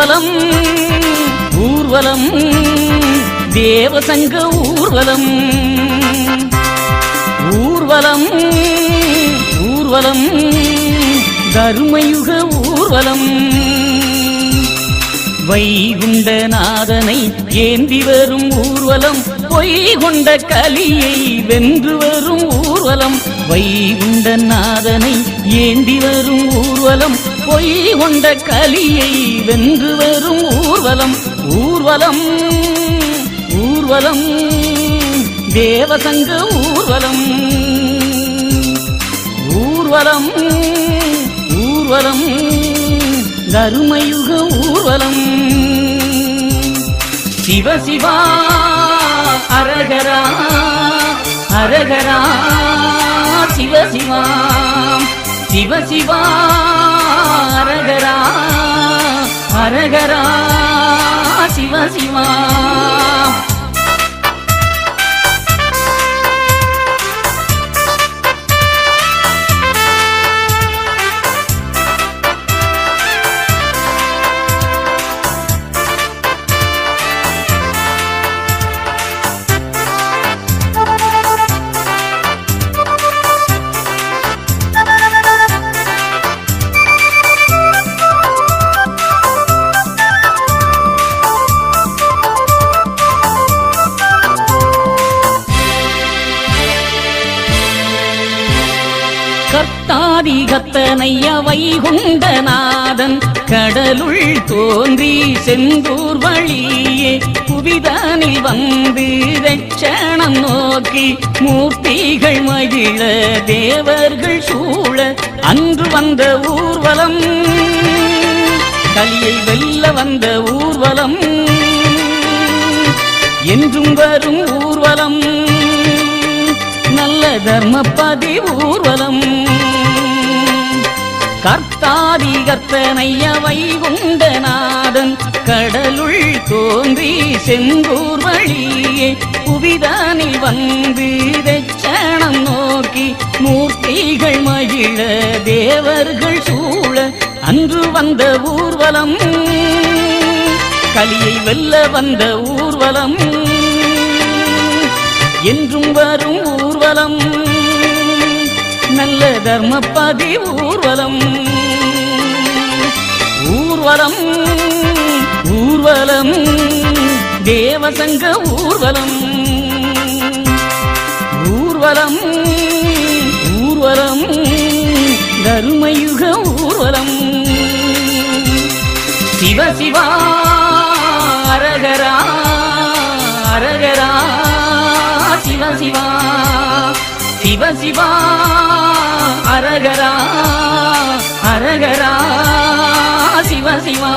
ஊர்வலம் ஊர்வலம் தேவசங்க ஊர்வலம். ஊர்வலம் ஊர்வலம் தருமயுக ஊர்வலம். வைகுண்டநாதனை ஏந்தி வரும் ஊர்வலம் பொய் கொண்ட கலியை வென்று வரும் ஊர்வலம். வைகுண்டநாதனை ஏந்தி வரும் ஊர்வலம் பொய் கொண்ட கலியை வென்று வரும் ஊர்வலம் ஊர்வலம் ஊர்வலம் தேவசங்க ஊர்வலம். ஊர்வலம் ஊர்வலம் தருமயுக ஊர்வலம். சிவ சிவா அரகரா அரகரா சிவ சிவா. சிவ சிவா அரகரா அரகரா சிவ சிவா. கத்தனைய வைகுண்டநாதன் கடலுள் தோன்றி செந்தூர் வழியே புவிதானில் வந்து ரட்சணம் நோக்கி மூர்த்திகள் மகிழ தேவர்கள் சூழ அன்று வந்த ஊர்வலம். கலியை வெல்ல வந்த ஊர்வலம். என்றும் வரும் ஊர்வலம். நல்ல தர்மப்பதி ஊர்வலம். கர்த்தாதி கர்த்தனைய வைகுண்டநாதன் கடலுள் தோன்றி செங்கூர் வழியே புவிதானில் வந்து தட்சணம் நோக்கி மூர்த்திகள் மகிழ தேவர்கள் சூழ அன்று வந்த ஊர்வலம். கலியை வெல்ல வந்த ஊர்வலம். என்றும் வரும் ஊர்வலம். கர்மப்பதி ஊர்வலம். ஊர்வலம் ஊர்வலம் தேவசங்க ஊர்வலம். ஊர்வலம் ஊர்வலம் தருமயுக ஊர்வலம். சிவ சிவா அரகரா அரகரா சிவ சிவா சிவ சிவா அரகரா அரகரா சிவ சிவா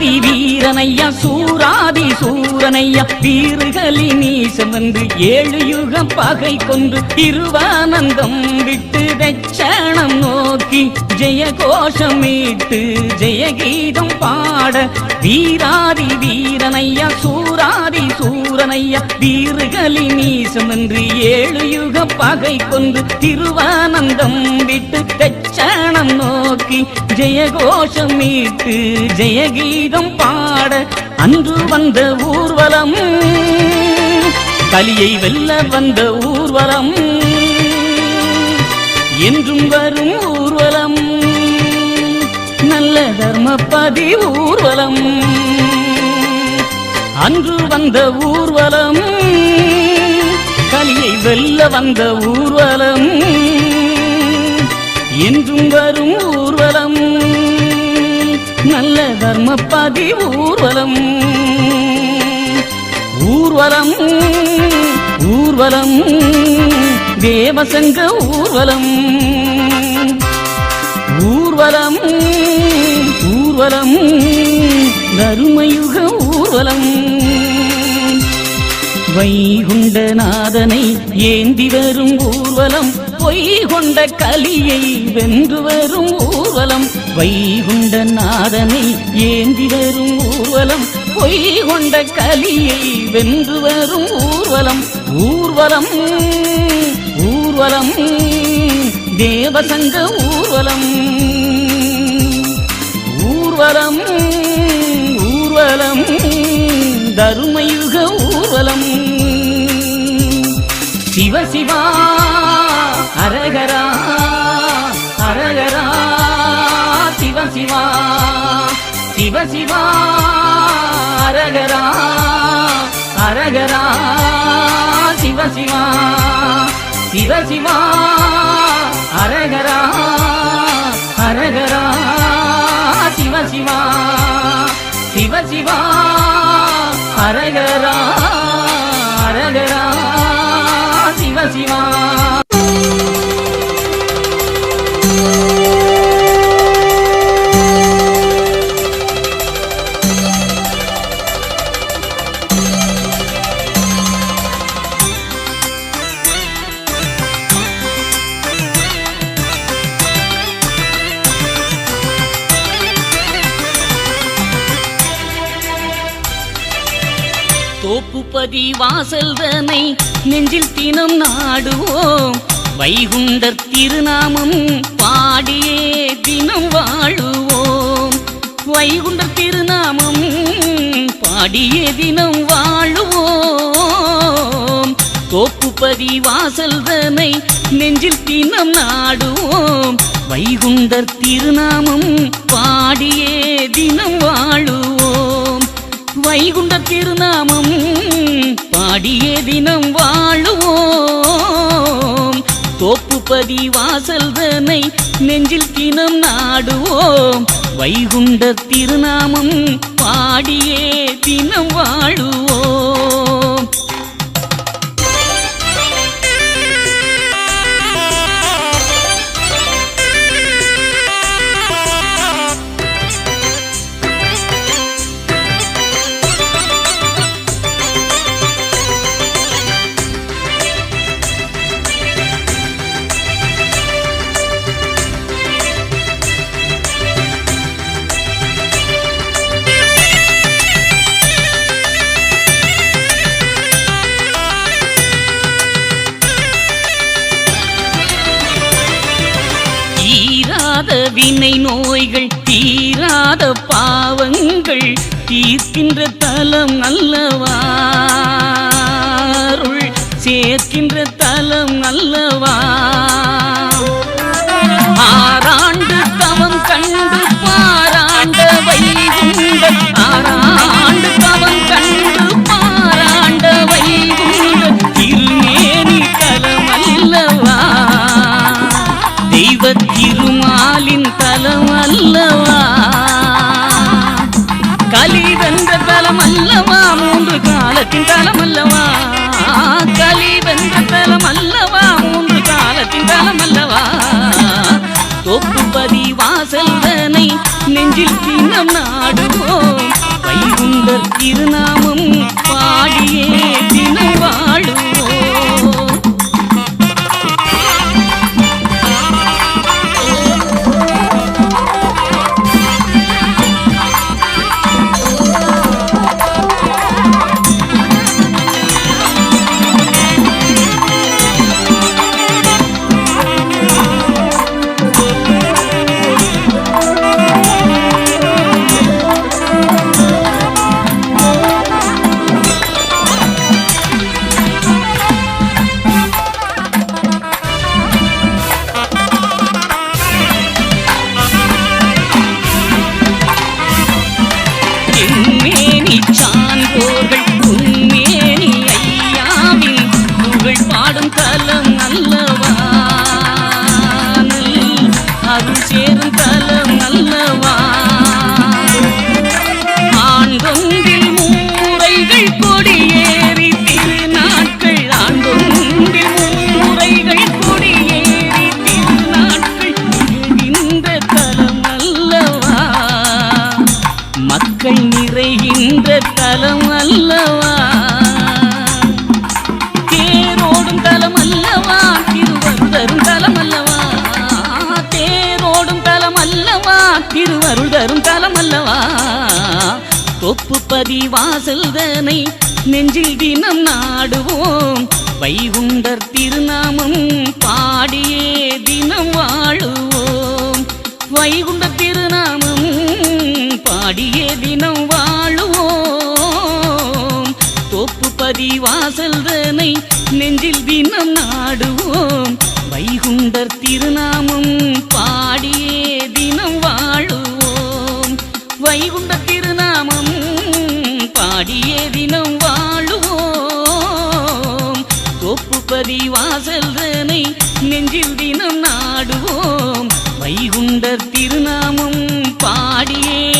வீராதி வீரனையா சூராதி சூரனையா வீறுகளின் நீசம் வந்து ஏழு யுகம் பகை கொண்டு திருவானந்தம் விட்டு தட்சணம் நோக்கி ஜெய கோஷமிட்டு ஜெயகீதம் பாட வீராதி வீரனையா சூராதி சூரனையா வீறுகளின் நீசம் என்று ஏழு யுக பகை கொண்டு திருவானந்தம் விட்டு தட்சணம் நோக்கி ஜெயகோஷம் மீட்டு கீதம் பாட அன்று வந்த ஊர்வலம். கலியை வெல்ல வந்த ஊர்வலம். என்றும் வரும் ஊர்வலம். நல்ல தர்மப்பதி ஊர்வலம். அன்று வந்த ஊர்வலம். கலியை வெல்ல வந்த ஊர்வலம். என்றும் வரும் ஊர்வலம். நல்ல தர்மப்பதி ஊர்வலம். ஊர்வலம் ஊர்வலம் தேவசங்க ஊர்வலம். ஊர்வலம் ஊர்வலம் கருமயுக ஊர்வலம். வைகுண்டநாதனை ஏந்தி வரும் ஊர்வலம். பொய் கொண்ட கலியை வென்று வரும் ஊர்வலம். வைகுண்ட நாதனை ஏந்தி வரும் ஊர்வலம். பொய் கொண்ட கலியை வென்று வரும் ஊர்வலம். ஊர்வலம் ஊர்வலம் தேவசங்க ஊர்வலம். ஊர்வலம் ஊர்வலம் தருமயுக ஊர்வலம். சிவ சிவா அரகரா அரகரா சிவ சிவா சிவ சிவா அரகரா அரகரா சிவ சிவா சிவ சிவா அரகரா அரகரா சிவ சிவா சிவ சிவா அரகரா அரகரா சிவ சிவா. தோப்புப்பதி வாசல்தனை நெஞ்சில் தினம் நாடுவோம். வைகுண்டர் திருநாமம் பாடியே தினம் வாழுவோம். வைகுண்டர் திருநாமம் பாடியே தினம் வாழுவோம். தோப்புப்பதி வாசல்தனை நெஞ்சில் தினம் நாடுவோம். வைகுண்டர் திருநாமம் பாடியே தினம் வாழுவோம். வைகுண்ட திருநாமம் பாடியே தினம் வாழுவோம். தோப்புப்பதி வாசல்தனை நெஞ்சில் தினம் நாடுவோம். வைகுண்ட திருநாமம் பாடியே தினம் வாழுவோம். வினை நோய்கள் தீராத பாவங்கள் தீர்க்கின்ற தலம் அல்லவாருள் சேர்க்கின்ற தலம் அல்லவா காலத்தின் தலம் அல்லவா களி வென்ற தலம் அல்லவா மூன்று காலத்தின் தலம் அல்லவா தொப்புப்பதி வாசல்தனை நெஞ்சில் தினம் நாடுவோம். வைகுண்டர் திருநாமம் தலம் அல்லவான் அருள் சேரும் தலம் அல்லவான் ஆண்டொன்றில் மூரைகள் கொடியேறி திருநாட்கள் ஆண்டொன்றில் மூரைகள் கொடியேறி திருநாட்கள் எழுகின்ற தலம் அல்லவா? மக்கள் நிறைகின்ற தலம் அல்லவா? தேரோடும் தலம் அல்லவா திருவருள் தரும் தலம் அல்லவா தேரோடும் தலம் அல்லவா திருவருள் தரும் தலம் அல்லவா தொப்புப்பதி வாசல்தனை நெஞ்சில் தினம் நாடுவோம். வைகுண்டர் திருநாமம் பாடியே தினம் வாழுவோம். வைகுண்ட திருநாமம் பாடியே தினம் வாழுவோம். தோப்புப்பதி வாசல்தனை நெஞ்சில் தினம் நாடுவோம் வைகுண்டர் திருநாமம் பாடியே தினம் வாழுவோம். வைகுண்ட திருநாமம் பாடியே தினம் வாழுவோம். தோப்புப்பதி வாசல்தனை நெஞ்சில் தினம் நாடுவோம். வைகுண்டர் திருநாமம் பாடியே